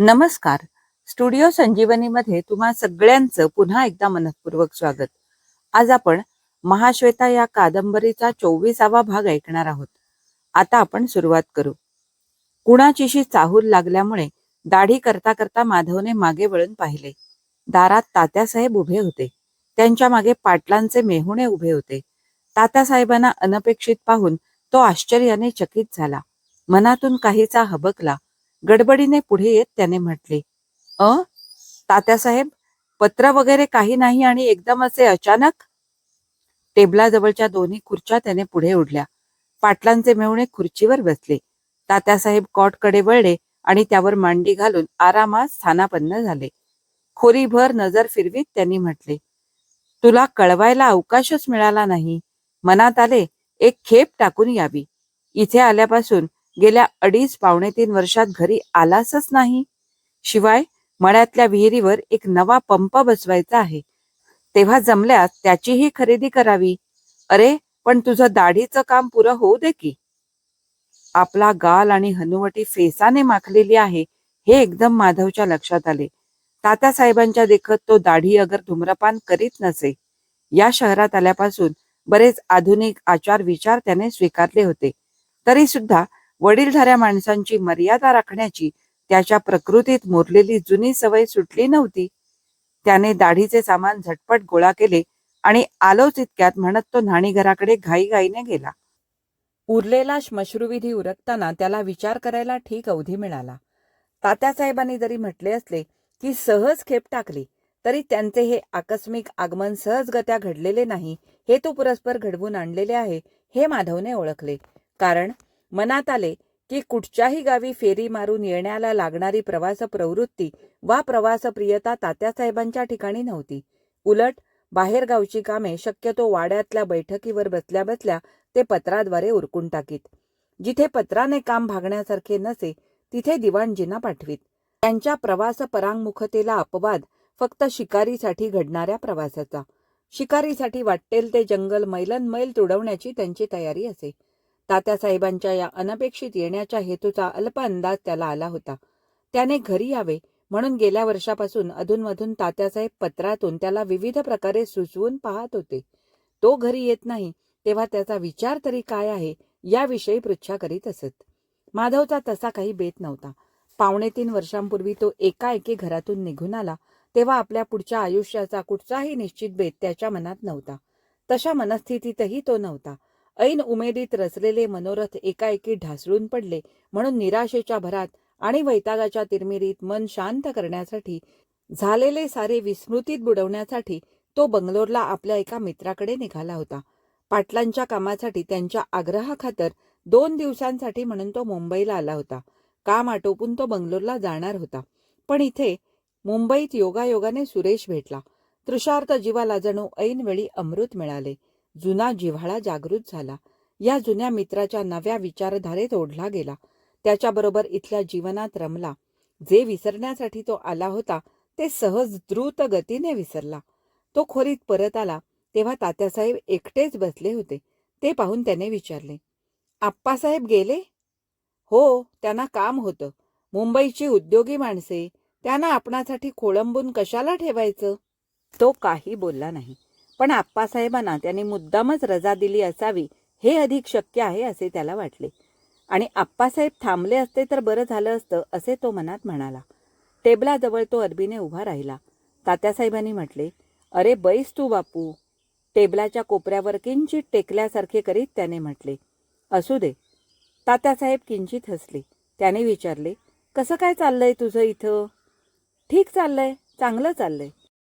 नमस्कार. स्टुडिओ संजीवनीमध्ये तुम्हा सगळ्यांचं पुन्हा एकदा मनपूर्वक स्वागत. आज आपण महाश्वेता या कादंबरीचा चोवीसावा भाग ऐकणार आहोत. आता आपण सुरुवात करू. कुणाचीशी चाहूल लागल्यामुळे दाढी करता करता माधवने मागे वळून पाहिले. दारात तात्यासाहेब उभे होते. त्यांच्या मागे पाटलांचे मेहुणे उभे होते. तात्यासाहेबांना अनपेक्षित पाहून तो आश्चर्याने चकित झाला. मनातून काहीचा हबकला. गडबडीने पुढे येत त्याने म्हटले अ तात्यासाहेब पत्र वगैरे काही नाही आणि एकदम असे अचानक? टेबलाजवळच्या दोन्ही खुर्च्या त्याने पुढे उडल्या पाटलांचे मेवणे खुर्चीवर बसले. तात्यासाहेब कॉटकडे वळले आणि त्यावर मांडी घालून आरामात स्थानापन्न झाले. खोरीभर नजर फिरवीत त्यांनी म्हटले तुला कळवायला अवकाशच मिळाला नाही. मनात आले एक खेप टाकून यावी. इथे आल्यापासून गेल्या अडीच पावणे तीन वर्षात घरी आलासच नाही. शिवाय मळ्यातल्या विहिरीवर एक नवा पंप बसवायचा आहे. तेव्हा जमल्यास त्याचीही खरेदी करावी. अरे पण तुझं दाढीचं काम पुरं होऊ दे की. आपला गाल आणि हनुवटी फेसाने माखलेली आहे हे एकदम माधवच्या लक्षात आले. तात्यासाहेबांच्या देखत तो दाढी अगर धूम्रपान करीत नसे. या शहरात आल्यापासून बरेच आधुनिक आचार विचार त्याने स्वीकारले होते. तरी सुद्धा वडीलधाऱ्या माणसांची मर्यादा राखण्याची त्याच्या प्रकृतीत मुरलेली जुनी सवय सुटली नव्हती. त्याने दाढीचे सामान झटपट गोळा केले आणि आलोच इतक्यात म्हणत तो न्हाणीघराकडे घाईघाईने गेला. उरलेला श्मश्रुविधी उरकताना त्याला विचार करायला ठीक अवधी मिळाला. तात्यासाहेबांनी जरी म्हटले असले की सहज खेप टाकली तरी त्यांचे हे आकस्मिक आगमन सहजगत्या घडलेले नाही हे तो परस्पर घडवून आणलेले आहे हे माधवने ओळखले. कारण मनात आले की कुठच्याही गावी फेरी मारून येण्याला लागणारी प्रवास प्रवृत्ती वा प्रवासप्रियता तात्यासाहेबांच्या ठिकाणी नव्हती. उलट बाहेरगावची कामे शक्यतो वाड्यातल्या बैठकीवर बसल्या बसल्या ते पत्राद्वारे उरकून टाकीत. जिथे पत्राने काम भागण्यासारखे नसे तिथे दिवाणजींना पाठवीत. त्यांच्या प्रवास परांगमुखतेला अपवाद फक्त शिकारीसाठी घडणाऱ्या प्रवासाचा. शिकारीसाठी वाटेल ते जंगल मैलन तुडवण्याची त्यांची तयारी असे. तात्यासाहेबांच्या या अनपेक्षित येण्याच्या हेतूचा अल्प अंदाज त्याला आला होता. त्याने घरी यावे म्हणून गेल्या वर्षापासून अधूनमधून तात्यासाहेब पत्रातून त्याला विविध प्रकारे सुचवून पाहत होते. तो घरी येत नाही तेव्हा त्याचा विचार तरी काय आहे याविषयी पृच्छा करीत असत. माधवचा तसा काही बेत नव्हता. पावणे तीन वर्षांपूर्वी तो एकाएकी घरातून निघून आला तेव्हा आपल्या पुढच्या आयुष्याचा कुठचाही निश्चित बेत त्याच्या मनात नव्हता. तशा मनस्थितीतही तो नव्हता. ऐन उमेदीत रचलेले मनोरथ एकाएकी ढासळून पडले म्हणून निराशेच्या भरात आणि वैतागाच्या तिरमिरीत मन शांत करण्यासाठी झालेले सारे विस्मृतीत बुडवण्यासाठी तो बंगलोरला आपल्या एका मित्राकडे निघाला होता. पाटलांच्या कामासाठी त्यांच्या आग्रहाखातर दोन दिवसांसाठी म्हणून तो मुंबईला आला होता. काम आटोपून तो बंगलोरला जाणार होता. पण इथे मुंबईत योगायोगाने सुरेश भेटला. तृषार्थ जीवाला जणू ऐनवेळी अमृत मिळाले. जुना जिव्हाळा जागृत झाला. या जुन्या मित्राच्या नव्या विचारधारेत ओढला गेला. त्याच्याबरोबर इथल्या जीवनात रमला. जे विसरण्यासाठी तो आला होता ते सहज द्रुत गतीने विसरला. तो खोरीत परत आला. तेव्हा तात्यासाहेब एकटेच बसले होते. ते पाहून त्याने विचारले आप्पासाहेब गेले? हो त्यांना काम होतं. मुंबईची उद्योगी माणसे. त्यांना आपणासाठी खोळंबून कशाला ठेवायचं? तो काही बोलला नाही. पण आप्पासाहेबांना त्यांनी मुद्दामच रजा दिली असावी हे अधिक शक्य आहे असे त्याला वाटले. आणि आप्पासाहेब थांबले असते तर बरं झालं असतं असे तो मनात म्हणाला. टेबलाजवळ तो अरबीने उभा राहिला. तात्यासाहेबांनी म्हटले अरे बैस तू बापू. टेबलाच्या कोपऱ्यावर किंचित टेकल्यासारखे करीत त्याने म्हटले असू दे. तात्यासाहेब किंचित हसले. त्याने विचारले कसं काय चाललंय तुझं इथं? ठीक चाललंय चांगलं चाललंय.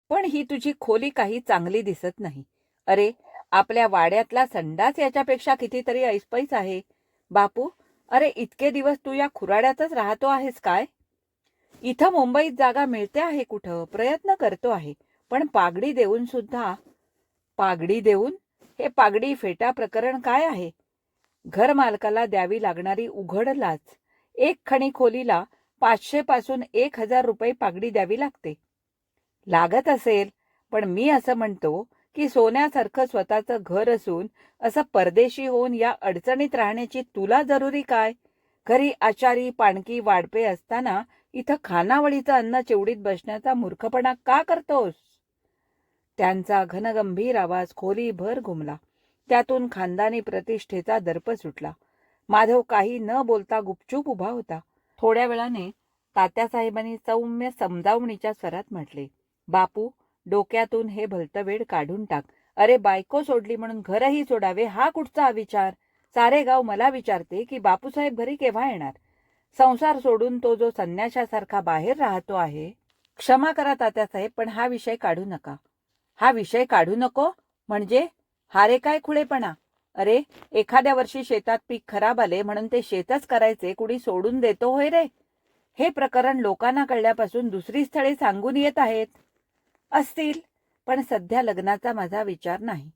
पण ही तुझी खोली काही चांगली दिसत नाही. अरे आपल्या वाड्यातला संडास याच्यापेक्षा कितीतरी ऐसपैस आहे. बापू अरे इतके दिवस तू या खुराड्यातच राहतो आहेस काय? इथं मुंबईत जागा मिळते आहे कुठं? प्रयत्न करतो आहे. पण पागडी देऊन सुद्धा पागडी देऊन? हे पागडी फेटा प्रकरण काय आहे? घर मालकाला द्यावी लागणारी उघड लाच एक खणी खोलीला पाचशे पासून एक हजार रुपये पागडी द्यावी लागते. लागत असेल. पण मी असं म्हणतो की सोन्यासारखं स्वतःचं घर असून असं परदेशी होऊन या अडचणीत राहण्याची तुला जरुरी काय? घरी आचारी पाणकी वाडपे असताना इथं खानावळीचं अन्न चिवडीत बसण्याचा मूर्खपणा का करतोस? त्यांचा घनगंभीर आवाज खोलीभर घुमला. त्यातून खानदानी प्रतिष्ठेचा दर्प सुटला. माधव काही न बोलता गुपचूप उभा होता. थोड्या वेळाने तात्यासाहेबांनी सौम्य समजावणीच्या स्वरात म्हटले बापू डोक्यातून हे भलतवेड वेळ काढून टाक. अरे बायको सोडली म्हणून घरही सोडावे हा कुठचा विचार सारे गाव मला विचारते की बापूसाहेब घरी केव्हा येणार? संसार सोडून तो जो संन्याशासारखा बाहेर राहतो आहे. क्षमा करा तात्यासाहेब पण हा विषय काढू नका. हा विषय काढू नको? म्हणजे? हारे काय खुळेपणा? अरे एखाद्या वर्षी शेतात पीक खराब आले म्हणून ते शेतच करायचे कुणी सोडून देतो होय रे? हे प्रकरण लोकांना कळल्यापासून दुसरी स्थळे सांगून येत आहेत. असतील. पण सध्या लग्नाचा माझा विचार नाही.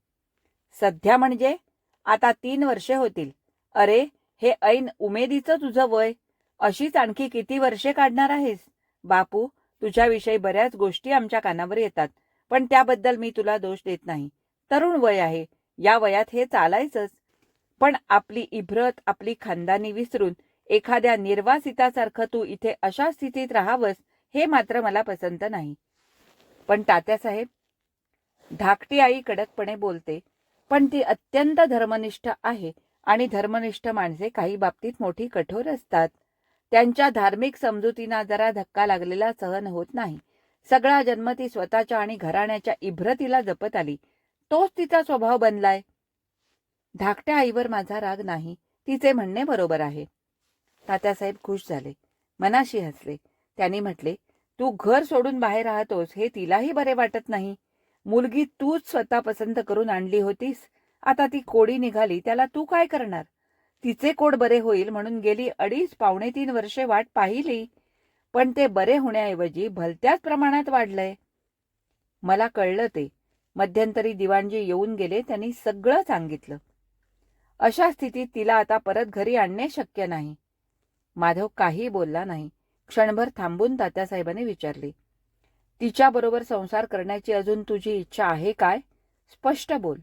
सध्या म्हणजे आता तीन वर्षे होतील. अरे हे ऐन उमेदीचं तुझं वय. अशीच आणखी किती वर्षे काढणार आहेस? बापू तुझ्याविषयी बऱ्याच गोष्टी आमच्या कानावर येतात. पण त्याबद्दल मी तुला दोष देत नाही. तरुण वय आहे. या वयात हे चालायचंच. पण आपली इब्रत आपली खानदानी विसरून एखाद्या निर्वासितासारखं तू इथे अशा स्थितीत राहावंस हे मात्र मला पसंत नाही. पण तात्यासाहेब धाकटी आई कडकपणे बोलते पण ती अत्यंत धर्मनिष्ठ आहे आणि धर्मनिष्ठ माणसे काही बाबतीत मोठी कठोर असतात. त्यांच्या धार्मिक समजुतींना जरा धक्का लागलेला सहन होत नाही. सगळा जन्म ती स्वतःच्या आणि घराण्याच्या इभ्रतीला जपत आली. तोच तिचा स्वभाव बनलाय. धाकट्या आईवर माझा राग नाही. तिचे म्हणणे बरोबर आहे. तात्यासाहेब खुश झाले. मनाशी हसले. त्यांनी म्हटले तू घर सोडून बाहेर राहतोस हे तिलाही बरे वाटत नाही. मुलगी तूच स्वतः पसंत करून आणली होतीस. आता ती कोडी निघाली त्याला तू काय करणार? तिचे कोड बरे होईल म्हणून गेली अडीच पावणे तीन वर्षे वाट पाहिली. पण ते बरे होण्याऐवजी भलत्याच प्रमाणात वाढलंय. मला कळलं ते. मध्यंतरी दिवाणजी येऊन गेले त्यांनी सगळं सांगितलं. अशा स्थितीत तिला आता परत घरी आणणे शक्य नाही. माधव काही बोलला नाही. क्षणभर थांबून तात्यासाहेबांनी विचारले तिच्याबरोबर संसार करण्याची अजून तुझी इच्छा आहे काय? स्पष्ट बोल.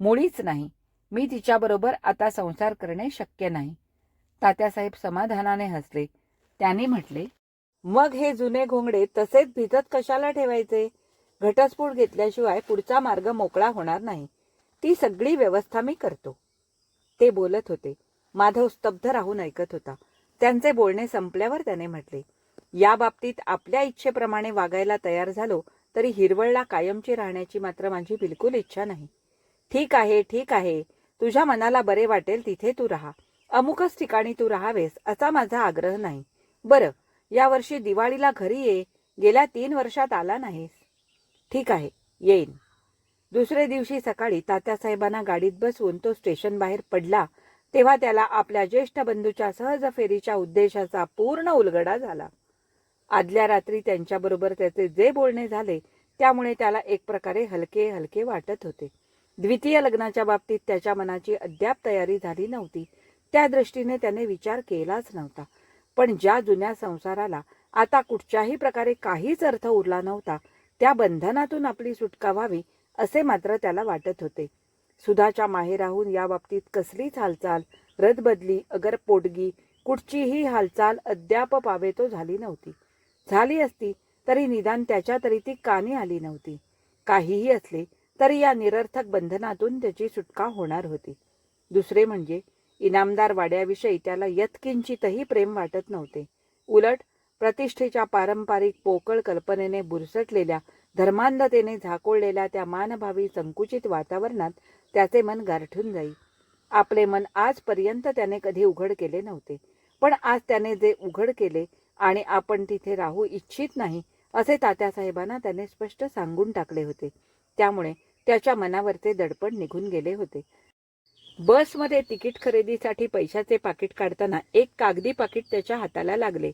मुळीच नाही. मी तिच्याबरोबर आता संसार करणे शक्य नाही. तात्यासाहेब समाधानाने हसले. त्यांनी म्हटले मग हे जुने घोंगडे तसेच भिजत कशाला ठेवायचे? घटस्फोट घेतल्याशिवाय पुढचा मार्ग मोकळा होणार नाही. ती सगळी व्यवस्था मी करतो. ते बोलत होते. माधव स्तब्ध राहून ऐकत होता. त्यांचे बोलणे संपल्यावर त्याने म्हटले या बाबतीत आपल्या इच्छेप्रमाणे वागायला तयार झालो तरी हिरवळला कायमची राहण्याची मात्र माझी बिलकुल इच्छा नाही. ठीक आहे ठीक आहे. तुझ्या मनाला बरे वाटेल तिथे तू राहा. अमुकच ठिकाणी तू राहावेस असा माझा आग्रह नाही. बरं यावर्षी दिवाळीला घरी ये. गेल्या तीन वर्षात आला नाहीस. ठीक आहे येईन. दुसरे दिवशी सकाळी तात्यासाहेबांना गाडीत बसवून तो स्टेशन बाहेर पडला तेव्हा त्याला आपल्या ज्येष्ठ बंधूच्या सहज फेरीच्या उद्देशाचा पूर्ण उलगडा झाला. आदल्या रात्री त्यांच्याबरोबर त्याचे जे बोलणे झाले त्यामुळे त्याला एक प्रकारे हलके हलके वाटत होते. द्वितीय लग्नाच्या बाबतीत त्याच्या मनाची अद्याप तयारी झाली नव्हती. त्या दृष्टीने त्याने विचार केलाच नव्हता. पण ज्या जुन्या संसाराला आता कुठच्याही प्रकारे काहीच अर्थ उरला नव्हता त्या बंधनातून आपली सुटका व्हावी असे मात्र त्याला वाटत होते. सुधाच्या माहेराहून या बाबतीत कसलीच हालचाल रदबदली अगर पोटगी कुठचीही हालचाल अद्याप पावेतो झाली नव्हती. झाली असती तरी निदान त्याच्या तरी ती कानी आली नव्हती. काहीही असले तरी या निरर्थक बंधनातून त्याची सुटका होणार होती. दुसरे म्हणजे इनामदार वाड्याविषयी त्याला यत्किंचितही प्रेम वाटत नव्हते. उलट प्रतिष्ठेच्या पारंपरिक पोकळ कल्पनेने बुरसटलेल्या धर्मांधतेने झाकोळलेल्या त्या मानभावी संकुचित वातावरणात त्याचे मन गारठून जाई. आपले मन आजपर्यंत त्याने कधी उघड केले नव्हते. पण आज त्याने जे उघड केले आणि आपण तिथे राहू इच्छित नाही असे तात्यासाहेबांना त्याने स्पष्ट सांगून टाकले होते. त्यामुळे त्याच्या मनावरचे दडपण निघून गेले होते. बसमध्ये तिकीट खरेदीसाठी पैशाचे पाकिट काढताना एक कागदी पाकिट त्याच्या हाताला लागले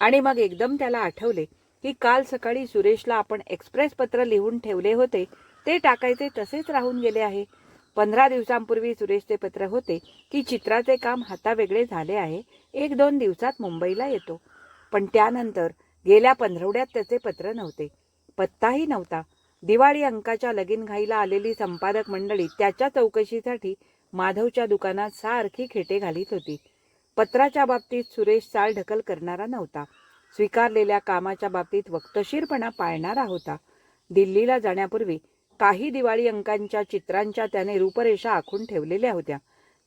आणि मग एकदम त्याला आठवले की काल सकाळी सुरेशला आपण एक्सप्रेस पत्र लिहून ठेवले होते. ते टाकायचे तसेच राहून गेले आहे. पंधरा दिवसांपूर्वी सुरेशचे पत्र होते की चित्राचे काम हातावेगळे झाले आहे. एक दोन दिवसात मुंबईला येतो. पण त्यानंतर गेल्या पंधरवड्यात त्याचे पत्र नव्हते. पत्ताही नव्हता. दिवाळी अंकाच्या लगीन घाईला आलेली संपादक मंडळी त्याच्या चौकशीसाठी माधवच्या दुकानात सारखी खेटे घालीत होती. पत्राच्या बाबतीत सुरेश चाल ढकल करणारा नव्हता. स्वीकारलेल्या कामाच्या बाबतीत वक्तशीरपणा पाळणारा होता दिल्लीला जाण्यापूर्वी काही दिवाळी अंकांच्या चित्रांच्या त्याने रूपरेषा आखून ठेवलेल्या होत्या.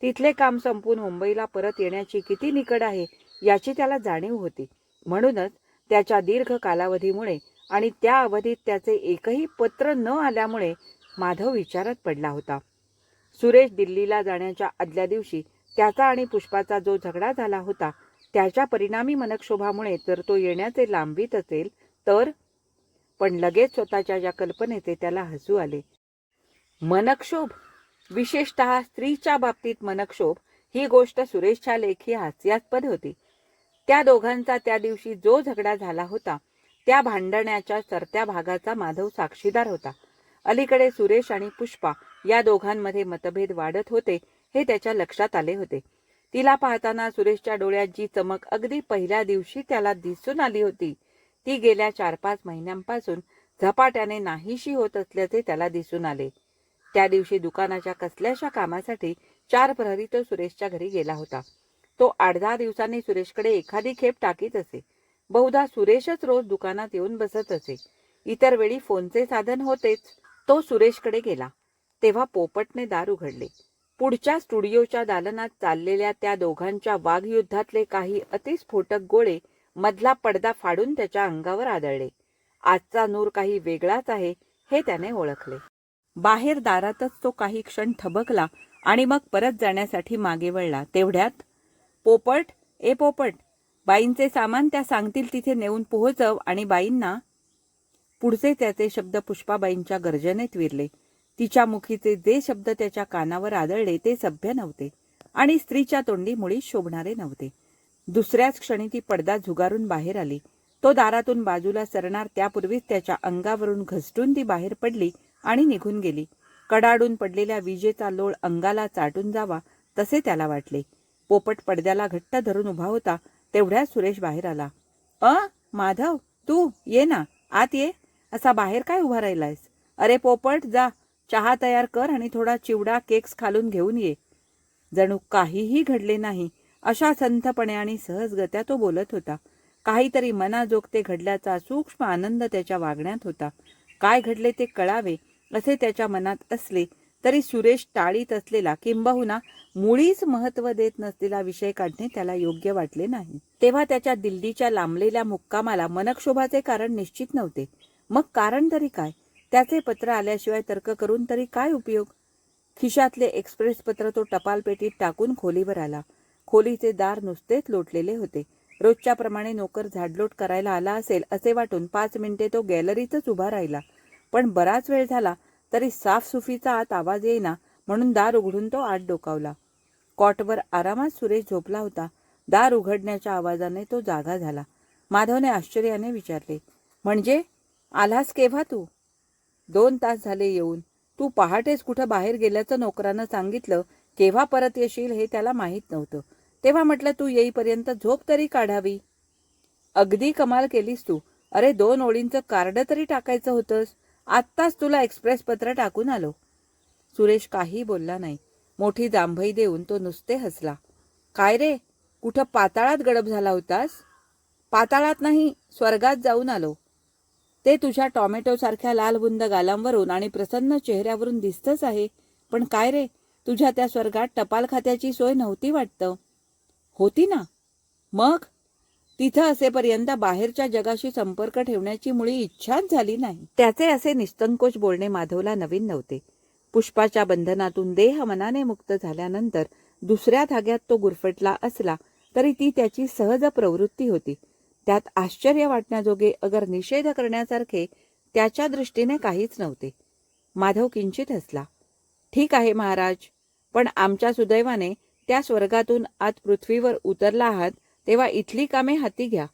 तिथले काम संपून मुंबईला परत येण्याची किती निकड आहे याची त्याला जाणीव होती. म्हणूनच त्याच्या दीर्घ कालावधीमुळे आणि त्या अवधीत त्याचे एकही पत्र न आल्यामुळे माधव विचारात पडला होता. सुरेश दिल्लीला जाण्याच्या आदल्या दिवशी त्याचा आणि पुष्पाचा जो झगडा झाला होता त्याच्या परिणामी मनक्षोभामुळे जर तो येण्याचे लांबीत असेल तर? पण लगेच स्वतःच्या ज्या कल्पनेचे त्याला हसू आले. मनक्षोभ विशेषत स्त्रीच्या बाबतीत मनक्षोभ ही गोष्ट सुरेशच्या लेखी हास्यास्पद होती. त्या दोघांचा त्या दिवशी जो झगडा झाला होता त्या भांडण्याच्या सरत्या भागाचा माधव साक्षीदार होता. अलीकडे सुरेश आणि पुष्पा या दोघांमध्ये मतभेद वाढत होते हे त्याच्या लक्षात आले होते. तिला पाहताना सुरेशच्या डोळ्यात जी चमक अगदी पहिल्या दिवशी त्याला दिसून आली होती ती गेल्या चार पाच महिन्यांपासून झपाट्याने नाहीशी होत असल्याचे त्याला दिसून आले. त्या दिवशी दुकानाच्या कसल्याशा कामासाठी चार प्रहरी तो सुरेशच्या घरी गेला होता. तो आठ दहा दिवसांनी सुरेशकडे एखादी खेप टाकीत असे. बहुधा सुरेशच रोज दुकानात येऊन बसत असे. इतर वेळी फोनचे साधन होतेच तो सुरेशकडे गेला. तेव्हा पोपटने दार उघडले. पुढच्या स्टुडिओच्या दालनात चाललेल्या त्या दोघांच्या वाघयुद्धातले काही अतिस्फोटक गोळे मधला पडदा फाडून त्याच्या अंगावर आदळले. आजचा नूर काही वेगळाच आहे हे त्याने ओळखले. बाहेर दारातच तो काही क्षण थबकला आणि मग परत जाण्यासाठी मागे वळला. तेवढ्यात पोपट ए पोपट बाईंचे सामान त्या सांगतील तिथे नेऊन पोहोचव आणि बाईंना पुढचे त्याचे शब्द पुष्पाबाईंच्या गर्जनेत विरले. तिच्या मुखीचे जे शब्द त्याच्या कानावर आदळले ते सभ्य नव्हते आणि स्त्रीच्या तोंडी मुळी शोभणारे नव्हते. दुसऱ्याच क्षणी ती पडदा झुगारून बाहेर आली. तो दारातून बाजूला सरणार त्यापूर्वीच त्याच्या अंगावरून घसटून ती बाहेर पडली आणि निघून गेली. कडाडून पडलेल्या विजेचा लोळ अंगाला चाटून जावा तसे त्याला वाटले. पोपट पडद्याला घट्ट धरून उभा होता तेवढ्या सुरेश बाहेर आला. अ माधव तू ये ना आत ये. असा बाहेर काय उभा राहिलायस? अरे पोपट जा. चहा तयार कर आणि थोडा चिवडा केक्स खालून घेऊन ये. जणू काहीही घडले नाही अशा संथपणे आणि सहजगत्या तो बोलत होता. काहीतरी मनाजोगते घडल्याचा सूक्ष्म आनंद त्याच्या वागण्यात होता. काय घडले ते कळावे असे त्याच्या मनात असले तरी सुरेश टाळीत असलेला किंबहुना मुळीच महत्त्व देत नसलेला विषय काढणे त्याला योग्य वाटले नाही. तेव्हा त्याच्या दिल्लीच्या लांबलेल्या मुक्कामाला मनक्षोभाचे कारण निश्चित नव्हते. मग कारण तरी काय? त्याचे पत्र आल्याशिवाय तर्क करून तरी काय उपयोग? खिशातले एक्सप्रेस पत्र तो टपाल पेटीत टाकून खोलीवर आला. खोलीचे दार नुसतेच लोटलेले होते. रोजच्या प्रमाणे नोकर झाडलोट करायला आला असेल असे वाटून पाच मिनिटे तो गॅलरीतच उभा राहिला. पण बराच वेळ झाला तरी साफसुफीचा आत आवाज येईना म्हणून दार उघडून तो आत डोकावला. कॉटवर आरामात सुरेश झोपला होता. दार उघडण्याच्या आवाजाने तो जागा झाला. माधवने आश्चर्याने विचारले म्हणजे? आलास केव्हा तू? दोन तास झाले येऊन. तू पहाटेच कुठं बाहेर गेल्याचं नोकरानं सांगितलं केव्हा परत येशील हे त्याला माहीत नव्हतं. तेव्हा म्हटलं तू येईपर्यंत झोप तरी काढावी. अगदी कमाल केलीस तू. अरे दोन ओळींचं कार्ड तरी टाकायचं होतंस. आत्ताच तुला एक्सप्रेस पत्र टाकून आलो. सुरेश काही बोलला नाही. मोठी जांभई देऊन तो नुसते हसला. काय रे? कुठं पाताळात गडप झाला होतास? पाताळात नाही स्वर्गात जाऊन आलो. ते तुझ्या टॉमॅटोसारख्या लाल बुंद गालांवरून आणि प्रसन्न चेहऱ्यावरून दिसतच आहे. पण काय रे? तुझ्या त्या स्वर्गात टपाल खात्याची सोय नव्हती वाटतं. होती ना? मग? तिथं असेपर्यंत बाहेरच्या जगाशी संपर्क ठेवण्याची मुळी इच्छाच झाली नाही. त्याचे असे निस्तंकोच बोलणे माधवला नवीन नव्हते. पुष्पाच्या बंधनातून देह मनाने मुक्त झाल्यानंतर दुसऱ्या धाग्यात तो गुरफटला असला तरी ती त्याची सहज प्रवृत्ती होती. त्यात आश्चर्य वाटण्याजोगे अगर निषेध करण्यासारखे त्याच्या दृष्टीने काहीच नव्हते. माधव किंचित हसला. ठीक आहे महाराज पण आमच्या सुदैवाने त्या स्वर्गातून आत पृथ्वीवर उतरला आहात तेव्हा इथली कामे हाती घ्या.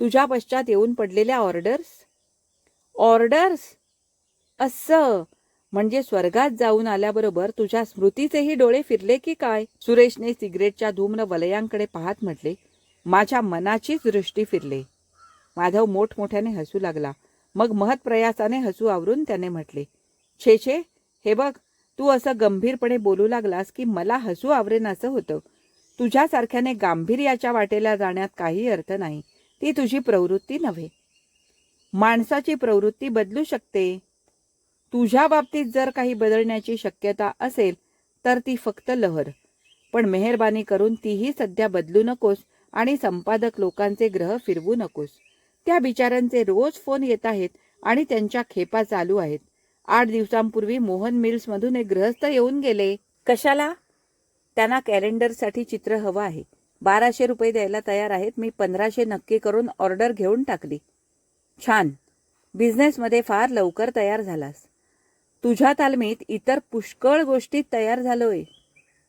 तुझ्या पश्चात येऊन पडलेल्या ऑर्डर्स? ऑर्डर्स? असं! म्हणजे स्वर्गात जाऊन आल्याबरोबर तुझ्या स्मृतीचेही डोळे फिरले की काय? सुरेशने सिगरेटच्या धूम्र वलयांकडे पाहत म्हटले. माझ्या मनाचीच दृष्टी फिरले. माधव मोठमोठ्याने हसू लागला. मग महत्प्रयासाने हसू आवरून त्याने म्हटले छे छे हे बघ तू असं गंभीरपणे बोलू लागलास की मला हसू आवरेनासं होतं. तुझ्यासारख्याने गांभीर्याच्या वाटेला जाण्यात काही अर्थ नाही. ती तुझी प्रवृत्ती नव्हे. माणसाची प्रवृत्ती बदलू शकते. तुझ्या बाबतीत जर काही बदलण्याची शक्यता असेल तर ती फक्त लहर. पण मेहरबानी करून तीही सध्या बदलू नकोस. आणि संपादक लोकांचे ग्रह फिरवू नकोस. त्या बिचाऱ्यांचे रोज फोन येत आहेत आणि त्यांच्या खेपा चालू आहेत. आठ दिवसांपूर्वी मोहन मिल्समधून एक ग्रहस्थ येऊन गेले. कशाला? त्यांना कॅलेंडरसाठी चित्र हवं आहे. बाराशे रुपये द्यायला तयार आहेत. मी पंधराशे नक्की करून ऑर्डर घेऊन टाकली. छान. बिझनेसमध्ये फार लवकर तयार झालास. तुझ्या तालमीत इतर पुष्कळ गोष्टीत तयार झालोय.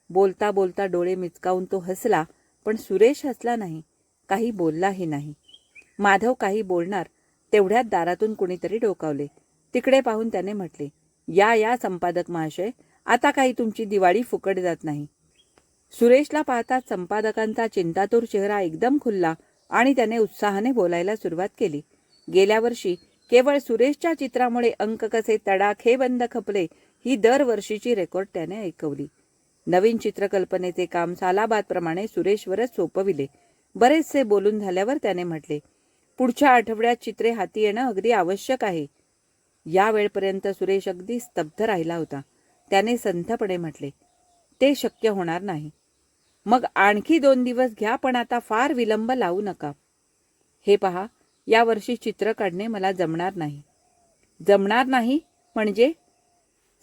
बोलता बोलता डोळे मिचकावून तो हसला. पण सुरेश हसला नाही काही बोललाही नाही. माधव काही बोलणार तेवढ्यात दारातून कुणीतरी डोकावले. तिकडे पाहून त्याने म्हटले या या संपादक महाशय आता काही तुमची दिवाळी फुकट जात नाही. सुरेशला पाहताच संपादकांचा चिंतातूर चेहरा एकदम खुलला आणि त्याने उत्साहाने बोलायला सुरुवात केली. गेल्या वर्षी केवळ सुरेशच्या चित्रामुळे अंक कसे तडाखे बंद खपले ही दरवर्षीची रेकॉर्ड त्याने ऐकवली. नवीन चित्रकल्पनेचे काम सालाबादप्रमाणे सुरेशवरच सोपविले. बरेचसे बोलून झाल्यावर त्याने म्हटले पुढच्या आठवड्यात चित्रे हाती येणं अगदी आवश्यक आहे. या वेळपर्यंत सुरेश अगदी स्तब्ध राहिला होता. त्याने संथपणे म्हटले ते शक्य होणार नाही. मग आणखी दोन दिवस घ्या पण आता फार विलंब लावू नका. हे पहा यावर्षी चित्र काढणे मला जमणार नाही. जमणार नाही? म्हणजे?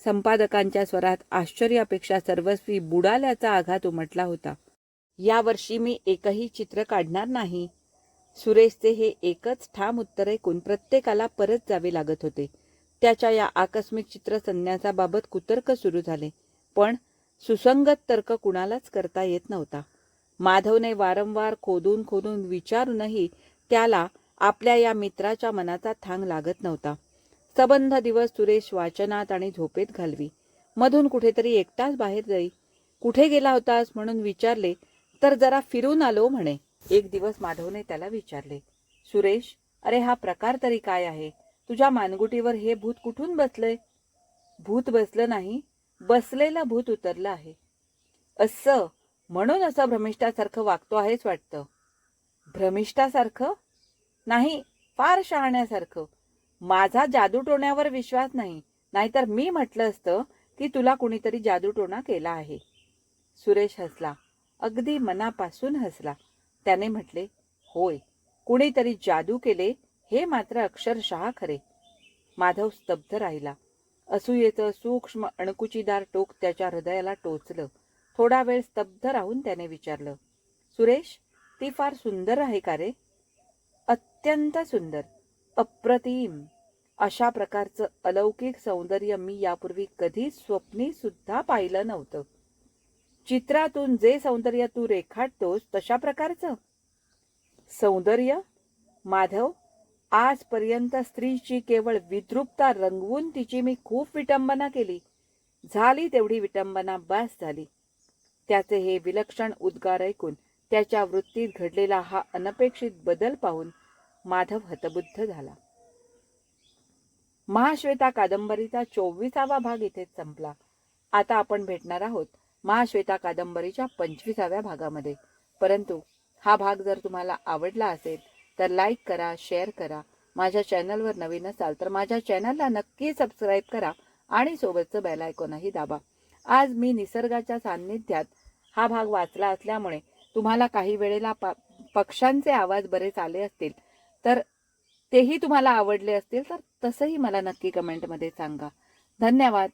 संपादकांच्या स्वरात आश्चर्यापेक्षा सर्वस्वी बुडाल्याचा आघात उमटला होता. यावर्षी मी एकही चित्र काढणार नाही. सुरेशचे हे एकच ठाम उत्तर ऐकून प्रत्येकाला परत जावे लागत होते. त्याच्या या आकस्मिक चित्र संन्यासाबाबत कुतर्क सुरू झाले पण सुसंगत तर्क कुणालाच करता येत नव्हता. माधवने वारंवार खोदून खोदून विचारूनही त्याला आपल्या या मित्राच्या मनाचा थांग लागत नव्हता. सबंध दिवस सुरेश वाचनात आणि झोपेत घालवी. मधून कुठेतरी एकटाच बाहेर जाई. कुठे गेला होतास म्हणून विचारले तर जरा फिरून आलो म्हणे. एक दिवस माधवने त्याला विचारले सुरेश अरे हा प्रकार तरी काय आहे? तुझ्या मानगुटीवर हे भूत कुठून बसलंय? भूत बसलं नाही बसलेलं भूत उतरलं आहे. असं म्हणून असं भ्रमिष्ठासारखं वागतो आहेच वाटतं? भ्रमिष्ठासारखं? नाही फार शहाण्यासारखं. माझा जादूटोण्यावर विश्वास नाही. नाहीतर मी म्हटलं असतं की तुला कुणीतरी जादूटोणा केला आहे. सुरेश हसला. अगदी मनापासून हसला. त्याने म्हटले होय कुणीतरी जादू केले हे मात्र अक्षरशः खरे. माधव स्तब्ध राहिला. असूयेचं सूक्ष्म अणकुचीदार टोक त्याच्या हृदयाला टोचलं. थोडा वेळ स्तब्ध राहून त्याने विचारलं सुरेश ती फार सुंदर आहे का रे? अत्यंत सुंदर. अप्रतिम. अशा प्रकारचं अलौकिक सौंदर्य मी यापूर्वी कधीच स्वप्नी सुद्धा पाहिलं नव्हतं. चित्रातून जे सौंदर्य तू रेखाटतोस तशा प्रकारचं. सौंदर्य? माधव आजपर्यंत स्त्रीची केवळ विद्रुपता रंगवून तिची मी खूप विटंबना केली. झाली तेवढी विटंबना बास झाली. त्याचे हे विलक्षण उद्गार ऐकून त्याच्या वृत्तीत घडलेला हा अनपेक्षित बदल पाहून माधव हतबुद्ध झाला. महाश्वेता कादंबरीचा चोवीसावा भाग इथेच संपला. आता आपण भेटणार आहोत महाश्वेता कादंबरीच्या पंचवीसाव्या भागामध्ये. परंतु हा भाग जर तुम्हाला आवडला असेल तर लाईक करा शेअर करा. माझ्या चॅनलवर नवीन असाल तर माझ्या चॅनलला नक्की सबस्क्राईब करा आणि सोबतचं बेल आयकॉनही दाबा. आज मी निसर्गाच्या सान्निध्यात हा भाग वाचला असल्यामुळे तुम्हाला काही वेळेला प पक्ष्यांचे आवाज बरेच आले असतील. तर तेही तुम्हाला आवडले असतील तर तसंही मला नक्की कमेंटमध्ये सांगा. धन्यवाद.